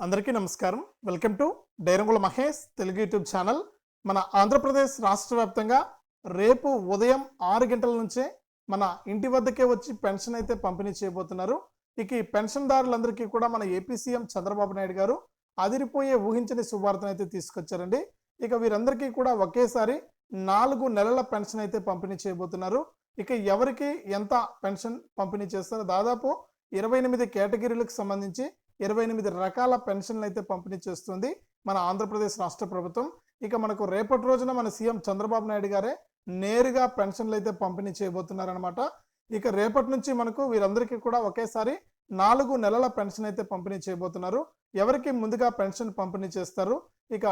అందరికీ నమస్కారం. Welcome to డైరంగుల మహేష్ తెలుగు యూట్యూబ్ ఛానల్. మన ఆంధ్రప్రదేశ్ రాష్ట్ర వ్యాప్తంగా రేపు ఉదయం ఆరు గంటల నుంచే మన ఇంటి వద్దకే వచ్చి పెన్షన్ అయితే పంపిణీ చేయబోతున్నారు. ఇక ఈ పెన్షన్దారులందరికీ కూడా మన ఏపీ సీఎం చంద్రబాబు నాయుడు గారు అదిరిపోయే ఊహించని శుభార్తను అయితే తీసుకొచ్చారండి. ఇక వీరందరికీ కూడా ఒకేసారి నాలుగు నెలల పెన్షన్ అయితే పంపిణీ చేయబోతున్నారు. ఇక ఎవరికి ఎంత పెన్షన్ పంపిణీ చేస్తారో? దాదాపు ఇరవై ఎనిమిది కేటగిరీలకు సంబంధించి ఇరవై ఎనిమిది రకాల పెన్షన్లు అయితే పంపిణీ చేస్తుంది మన ఆంధ్రప్రదేశ్ రాష్ట్ర ప్రభుత్వం. ఇక మనకు రేపటి రోజున మన సీఎం చంద్రబాబు నాయుడు గారే నేరుగా పెన్షన్లు అయితే పంపిణీ చేయబోతున్నారనమాట ఇక రేపటి నుంచి మనకు వీరందరికీ కూడా ఒకేసారి నాలుగు నెలల పెన్షన్ అయితే పంపిణీ చేయబోతున్నారు. ఎవరికి ముందుగా పెన్షన్ పంపిణీ చేస్తారు? ఇక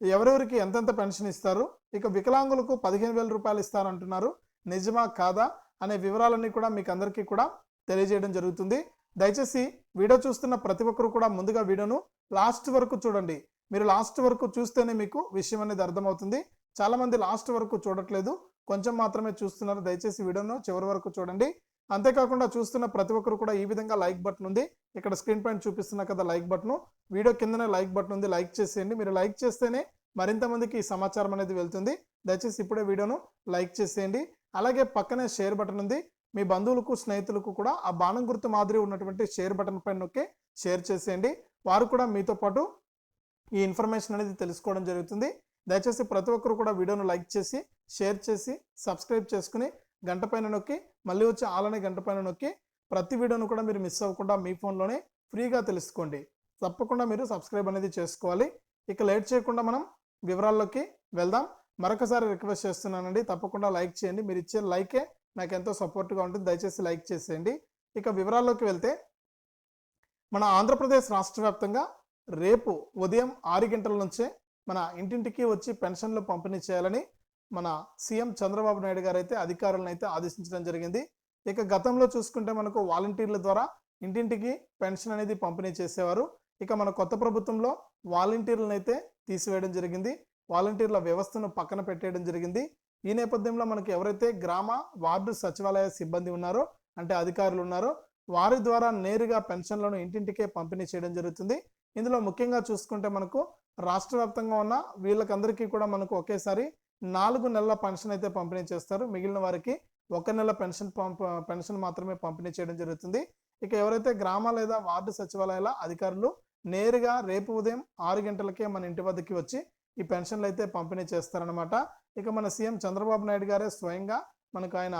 ఎవరెవరికి ఎంతెంత పెన్షన్ ఇస్తారు? ఇక వికలాంగులకు పదిహేను వేల రూపాయలు ఇస్తారంటున్నారు నిజమా కాదా? అనే వివరాలన్నీ కూడా మీకు అందరికీ కూడా తెలియజేయడం జరుగుతుంది. దయచేసి వీడియో చూస్తున్న ప్రతి ఒక్కరు కూడా ముందుగా వీడియోను లాస్ట్ వరకు చూడండి. మీరు లాస్ట్ వరకు చూస్తేనే మీకు విషయం అనేది అర్థమవుతుంది. చాలామంది లాస్ట్ వరకు చూడట్లేదు. కొంచెం మాత్రమే చూస్తున్నారు. దయచేసి వీడియోను చివరి వరకు చూడండి. అంతేకాకుండా చూస్తున్న ప్రతి ఒక్కరు కూడా ఈ విధంగా లైక్ బటన్ ఉంది. ఇక్కడ స్క్రీన్ పైన చూపిస్తున్న కదా లైక్ బటన్. వీడియో కిందనే లైక్ బటన్ ఉంది. లైక్ చేసేయండి. మీరు లైక్ చేస్తేనే మరింత మందికి ఈ సమాచారం అనేది వెళ్తుంది. దయచేసి ఇప్పుడే వీడియోను లైక్ చేసేయండి. అలాగే పక్కనే షేర్ బటన్ ఉంది. మీ బంధువులకు స్నేహితులకు కూడా ఆ బాణం గుర్తు మాదిరి ఉన్నటువంటి షేర్ బటన్ పైన నొక్కి షేర్ చేసేయండి. వారు కూడా మీతో పాటు ఈ ఇన్ఫర్మేషన్ అనేది తెలుసుకోవడం జరుగుతుంది. దయచేసి ప్రతి ఒక్కరు కూడా వీడియోను లైక్ చేసి షేర్ చేసి సబ్స్క్రైబ్ చేసుకుని గంట పైన నొక్కి మళ్ళీ వచ్చి ఆలనే గంట పైన నొక్కి ప్రతి వీడియోను కూడా మీరు మిస్ అవ్వకుండా మీ ఫోన్లోనే ఫ్రీగా తెలుసుకోండి. తప్పకుండా మీరు సబ్స్క్రైబ్ అనేది చేసుకోవాలి. ఇక లేట్ చేయకుండా మనం వివరాల్లోకి వెళ్దాం. మరొకసారి రిక్వెస్ట్ చేస్తున్నానండి. తప్పకుండా లైక్ చేయండి. మీరు ఇచ్చే లైకే నాకు ఎంతో సపోర్ట్గా ఉంటుంది. దయచేసి లైక్ చేసేయండి. ఇక వివరాల్లోకి వెళ్తే మన ఆంధ్రప్రదేశ్ రాష్ట్ర వ్యాప్తంగా రేపు ఉదయం ఆరు గంటల నుంచే మన ఇంటింటికి వచ్చి పెన్షన్లు పంపిణీ చేయాలని మన సీఎం చంద్రబాబు నాయుడు గారు అయితే అధికారులను అయితే ఆదేశించడం జరిగింది. ఇక గతంలో చూసుకుంటే మనకు వాలంటీర్ల ద్వారా ఇంటింటికి పెన్షన్ అనేది పంపిణీ చేసేవారు. ఇక మన కొత్త ప్రభుత్వంలో వాలంటీర్లను అయితే తీసివేయడం జరిగింది. వాలంటీర్ల వ్యవస్థను పక్కన పెట్టేయడం జరిగింది. ఈ నేపథ్యంలో మనకి ఎవరైతే గ్రామ వార్డు సచివాలయ సిబ్బంది ఉన్నారో అంటే అధికారులు ఉన్నారో వారి ద్వారా నేరుగా పెన్షన్లను ఇంటింటికే పంపిణీ చేయడం జరుగుతుంది. ఇందులో ముఖ్యంగా చూసుకుంటే మనకు రాష్ట్ర వ్యాప్తంగా ఉన్న వీళ్ళకందరికీ కూడా మనకు ఒకేసారి నాలుగు నెలల పెన్షన్ అయితే పంపిణీ చేస్తారు. మిగిలిన వారికి ఒక నెల పెన్షన్ పంప పెన్షన్ మాత్రమే పంపిణీ చేయడం జరుగుతుంది. ఇక ఎవరైతే గ్రామ లేదా వార్డు సచివాలయాల అధికారులు నేరుగా రేపు ఉదయం ఆరు గంటలకే మన ఇంటి వద్దకి వచ్చి ఈ పెన్షన్లు అయితే పంపిణీ చేస్తారనమాట ఇక మన సీఎం చంద్రబాబు నాయుడు గారే స్వయంగా మనకు ఆయన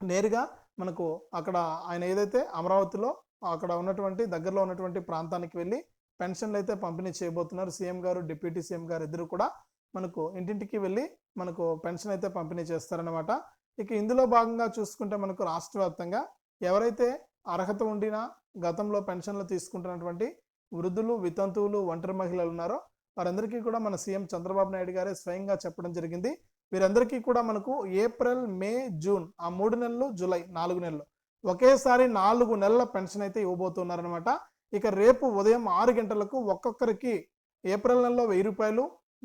నేరుగా మనకు అక్కడ ఆయన ఏదైతే అమరావతిలో అక్కడ ఉన్నటువంటి దగ్గరలో ఉన్నటువంటి ప్రాంతానికి వెళ్ళి పెన్షన్లు అయితే పంపిణీ చేయబోతున్నారు. సీఎం గారు డిప్యూటీ సీఎం గారు ఇద్దరు కూడా మనకు ఇంటింటికి వెళ్ళి మనకు పెన్షన్ అయితే పంపిణీ చేస్తారనమాట ఇక ఇందులో భాగంగా చూసుకుంటే మనకు రాష్ట్ర వ్యాప్తంగా ఎవరైతే అర్హత ఉండినా గతంలో పెన్షన్లు తీసుకుంటున్నటువంటి వృద్ధులు వితంతువులు ఒంటరి మహిళలు ఉన్నారో వారందరికీ కూడా మన సీఎం చంద్రబాబు నాయుడు గారే స్వయంగా చెప్పడం జరిగింది. వీరందరికీ కూడా మనకు ఏప్రిల్ మే జూన్ ఆ మూడు నెలలు జూలై నాలుగు నెలలు. ఒకేసారి నాలుగు నెలల పెన్షన్ అయితే ఇవ్వబోతున్నారనమాట ఇక రేపు ఉదయం ఆరు గంటలకు ఒక్కొక్కరికి ఏప్రిల్ నెలలో వెయ్యి రూపాయలు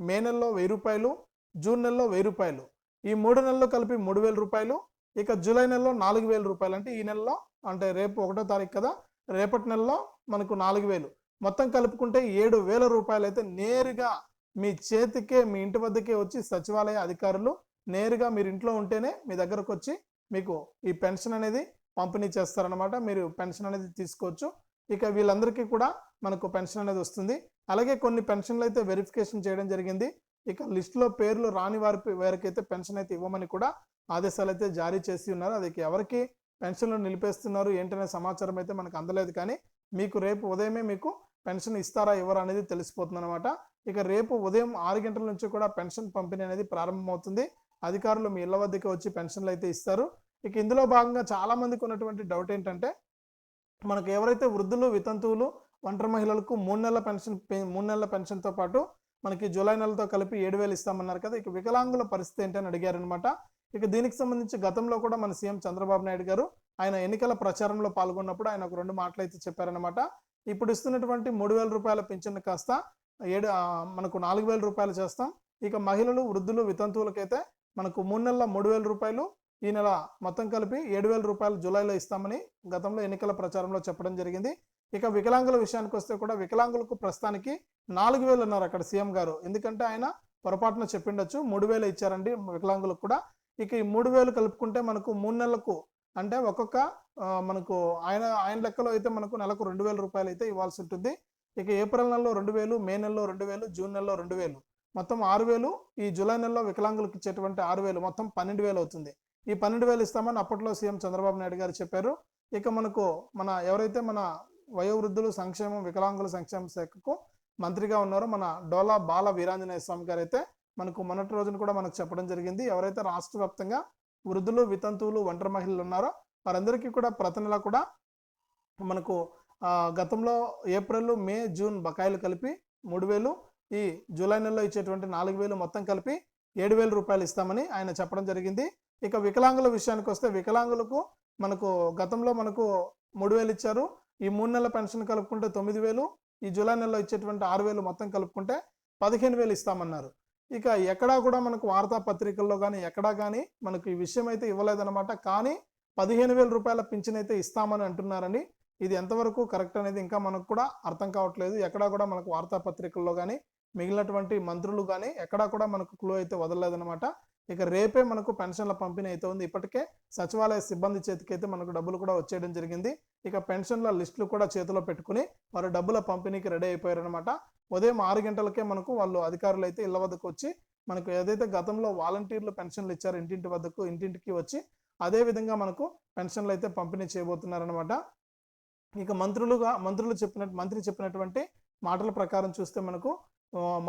మే నెలలో వెయ్యి రూపాయలు జూన్ నెలలో వెయ్యి రూపాయలు. ఈ మూడు నెలలు కలిపి మూడు వేల రూపాయలు ఇక జూలై నెలలో నాలుగు వేల రూపాయలు. అంటే ఈ నెలలో అంటే రేపు ఒకటో తారీఖు కదా రేపటి నెలలో మనకు నాలుగు వేలు. మొత్తం కలుపుకుంటే ఏడు వేల రూపాయలు అయితే నేరుగా మీ చేతికే మీ ఇంటి వద్దకే వచ్చి సచివాలయ అధికారులు నేరుగా మీరు ఇంట్లో ఉంటేనే మీ దగ్గరకు వచ్చి మీకు ఈ పెన్షన్ అనేది పంపిణీ చేస్తారనమాట మీరు పెన్షన్ అనేది తీసుకోవచ్చు. ఇక వీళ్ళందరికీ కూడా మనకు పెన్షన్ అనేది వస్తుంది. అలాగే కొన్ని పెన్షన్లు అయితే వెరిఫికేషన్ చేయడం జరిగింది. ఇక లిస్టులో పేర్లు రాని వారి వారికి అయితే పెన్షన్ అయితే ఇవ్వమని కూడా ఆదేశాలు అయితే జారీ చేసి ఉన్నారు. అది ఎవరికి పెన్షన్లు నిలిపేస్తున్నారు ఏంటనే సమాచారం అయితే మనకు అందలేదు. కానీ మీకు రేపు ఉదయమే మీకు పెన్షన్ ఇస్తారా ఇవ్వరా అనేది తెలిసిపోతుంది అనమాట ఇక రేపు ఉదయం ఆరు గంటల నుంచి కూడా పెన్షన్ పంపిణీ అనేది ప్రారంభమవుతుంది. అధికారులు మీ ఇళ్ళ వద్దకు వచ్చి పెన్షన్లు అయితే ఇస్తారు. ఇక ఇందులో భాగంగా చాలా మందికి ఉన్నటువంటి డౌట్ ఏంటంటే మనకు ఎవరైతే వృద్ధులు వితంతువులు ఒంటరి మహిళలకు మూడు నెలల పెన్షన్ మూడు నెలల పెన్షన్తో పాటు మనకి జూలై నెలతో కలిపి ఏడు వేలు ఇస్తామన్నారు కదా ఇక వికలాంగుల పరిస్థితి ఏంటని అడిగారనమాట ఇక దీనికి సంబంధించి గతంలో కూడా మన సీఎం చంద్రబాబు నాయుడు గారు ఆయన ఎన్నికల ప్రచారంలో పాల్గొన్నప్పుడు ఆయన ఒక రెండు మాటలు అయితే చెప్పారనమాట ఇప్పుడు ఇస్తున్నటువంటి మూడు వేల రూపాయల పింఛన్ కాస్త ఏడు మనకు నాలుగు వేల రూపాయలు చేస్తాం. ఇక మహిళలు వృద్ధులు వితంతువులకైతే మనకు మూడు నెలల మూడు వేల రూపాయలు ఈ నెల మొత్తం కలిపి ఏడు వేల రూపాయలు జూలైలో ఇస్తామని గతంలో ఎన్నికల ప్రచారంలో చెప్పడం జరిగింది. ఇక వికలాంగుల విషయానికి వస్తే కూడా వికలాంగులకు ప్రస్తుతానికి నాలుగు వేలు ఉన్నారు అక్కడ సీఎం గారు. ఎందుకంటే ఆయన పొరపాటున చెప్పిండొచ్చు మూడు వేలు ఇచ్చారండి వికలాంగులకు కూడా. ఇక ఈ మూడు వేలు కలుపుకుంటే మనకు మూడు నెలలకు అంటే ఒక్కొక్క మనకు ఆయన ఆయన లెక్కలో అయితే మనకు నెలకు రెండు వేల రూపాయలు అయితే ఇవ్వాల్సి ఉంటుంది. ఇక ఏప్రిల్ నెలలో రెండు వేలు మే నెలలో రెండు వేలు జూన్ నెలలో రెండు వేలు. మొత్తం ఆరు వేలు ఈ జూలై నెలలో వికలాంగులకు ఇచ్చేటువంటి ఆరు వేలు మొత్తం పన్నెండు వేలు అవుతుంది. ఈ పన్నెండు వేలు ఇస్తామని అప్పట్లో సీఎం చంద్రబాబు నాయుడు గారు చెప్పారు. ఇక మనకు మన ఎవరైతే మన వయోవృద్ధులు సంక్షేమం వికలాంగుల సంక్షేమ శాఖకు మంత్రిగా ఉన్నారో మన డోలా బాల వీరాంజనేయ స్వామి గారు అయితే మనకు మొన్నటి రోజున కూడా మనకు చెప్పడం జరిగింది. ఎవరైతే రాష్ట్ర వ్యాప్తంగా వృద్ధులు వితంతువులు ఒంటరి మహిళలు ఉన్నారో వారందరికీ కూడా ప్రతి నెల కూడా మనకు గతంలో ఏప్రిల్ మే జూన్ బకాయిలు కలిపి మూడు వేలు ఈ జూలై నెలలో ఇచ్చేటువంటి నాలుగు వేలు మొత్తం కలిపి ఏడు వేల రూపాయలు ఇస్తామని ఆయన చెప్పడం జరిగింది. ఇక వికలాంగుల విషయానికి వస్తే వికలాంగులకు మనకు గతంలో మనకు మూడు వేలు ఇచ్చారు. ఈ మూడు నెలల పెన్షన్ కలుపుకుంటే తొమ్మిది వేలు ఈ జూలై నెలలో ఇచ్చేటువంటి ఆరు వేలు మొత్తం కలుపుకుంటే పదిహేను వేలు ఇస్తామన్నారు. ఇక ఎక్కడా కూడా మనకు వార్తాపత్రికల్లో కానీ ఎక్కడా కానీ మనకు ఈ విషయం అయితే ఇవ్వలేదన్నమాట. కానీ పదిహేను వేల రూపాయల పింఛన్ అయితే ఇస్తామని అంటున్నారని ఇది ఎంతవరకు కరెక్ట్ అనేది ఇంకా మనకు కూడా అర్థం కావట్లేదు. ఎక్కడా కూడా మనకు వార్తాపత్రికల్లో కానీ మిగిలినటువంటి మంత్రులు కానీ ఎక్కడా కూడా మనకు క్లూ అయితే వదలలేదనమాట ఇక రేపే మనకు పెన్షన్ల పంపిణీ అయితే ఉంది. ఇప్పటికే సచివాలయ సిబ్బంది చేతికైతే మనకు డబ్బులు కూడా వచ్చేయడం జరిగింది. ఇక పెన్షన్ల లిస్టులు కూడా చేతిలో పెట్టుకుని వారు డబ్బుల పంపిణీకి రెడీ అయిపోయారనమాట ఉదయం ఆరు గంటలకే మనకు వాళ్ళు అధికారులు అయితే ఇళ్ళ వద్దకు వచ్చి మనకు ఏదైతే గతంలో వాలంటీర్లు పెన్షన్లు ఇచ్చారో ఇంటింటి వద్దకు ఇంటింటికి వచ్చి అదే విధంగా మనకు పెన్షన్లు అయితే పంపిణీ చేయబోతున్నారనమాట ఇక మంత్రులుగా మంత్రులు చెప్పినట్టు మంత్రి చెప్పినటువంటి మాటల ప్రకారం చూస్తే మనకు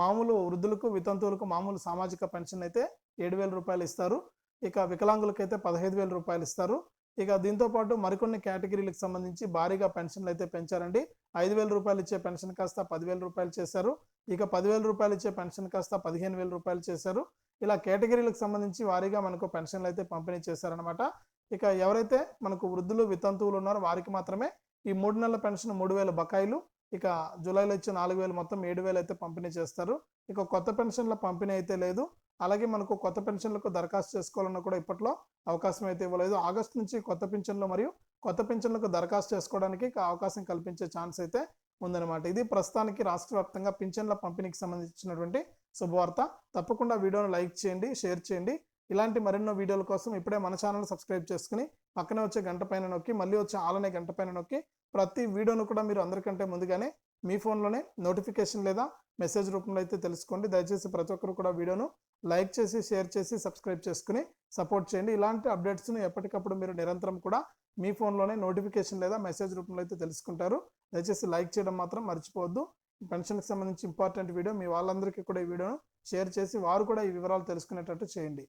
మామూలు వృద్ధులకు వితంతువులకు మామూలు సామాజిక పెన్షన్ అయితే ఏడు వేల రూపాయలు ఇస్తారు. ఇక వికలాంగులకు అయితే పదహైదు వేల రూపాయలు ఇస్తారు. ఇక దీంతో పాటు మరికొన్ని కేటగిరీలకు సంబంధించి భారీగా పెన్షన్లు అయితే పెంచారండి. ఐదు వేల రూపాయలు ఇచ్చే పెన్షన్ కాస్త పదివేల రూపాయలు చేశారు. ఇక పదివేల రూపాయలు ఇచ్చే పెన్షన్ కాస్త పదిహేను వేల రూపాయలు చేశారు. ఇలా కేటగిరీలకు సంబంధించి వారీగా మనకు పెన్షన్లు అయితే పంపిణీ చేశారనమాట ఇక ఎవరైతే మనకు వృద్ధులు వితంతువులు ఉన్నారో వారికి మాత్రమే ఈ మూడు నెలల పెన్షన్ మూడు వేల బకాయిలు ఇక జూలైలో ఇచ్చే నాలుగు వేలు మొత్తం ఏడు వేలు అయితే పంపిణీ చేస్తారు. ఇక కొత్త పెన్షన్ల పంపిణీ అయితే లేదు. అలాగే మనకు కొత్త పెన్షన్లకు దరఖాస్తు చేసుకోవాలన్నా కూడా ఇప్పట్లో అవకాశం అయితే ఇవ్వలేదు. ఆగస్టు నుంచి కొత్త పెన్షన్లు మరియు కొత్త పెన్షన్లకు దరఖాస్తు చేసుకోవడానికి అవకాశం కల్పించే ఛాన్స్ అయితే ఉందన్నమాట. ఇది ప్రస్తుతానికి రాష్ట్ర వ్యాప్తంగా పింఛన్ల పంపిణీకి సంబంధించినటువంటి శుభవార్త. తప్పకుండా వీడియోను లైక్ చేయండి షేర్ చేయండి. ఇలాంటి మరెన్నో వీడియోల కోసం ఇప్పుడే మన ఛానల్ సబ్స్క్రైబ్ చేసుకుని పక్కనే వచ్చే గంట పైన నొక్కి మళ్ళీ వచ్చే ఆలనే గంట పైన నొక్కి ప్రతి వీడియోను కూడా మీరు అందరికంటే ముందుగానే మీ ఫోన్లోనే నోటిఫికేషన్ లేదా మెసేజ్ రూపంలో అయితే తెలుసుకోండి. దయచేసి ప్రతి ఒక్కరు కూడా వీడియోను లైక్ చేసి షేర్ చేసి సబ్స్క్రైబ్ చేసుకుని సపోర్ట్ చేయండి. ఇలాంటి అప్డేట్స్ను ఎప్పటికప్పుడు మీరు నిరంతరం కూడా మీ ఫోన్లోనే నోటిఫికేషన్ లేదా మెసేజ్ రూపంలో అయితే తెలుసుకుంటారు. దయచేసి లైక్ చేయడం మాత్రం మర్చిపోవద్దు. పెన్షన్కి సంబంధించి ఇంపార్టెంట్ వీడియో మీ వాళ్ళందరికీ కూడా ఈ వీడియోను షేర్ చేసి వారు కూడా ఈ వివరాలు తెలుసుకునేటట్టు చేయండి.